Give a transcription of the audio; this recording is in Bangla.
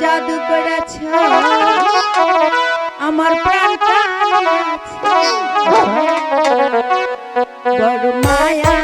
জাদু করেছ আমার প্রাণ কানে আছে বড় মায়া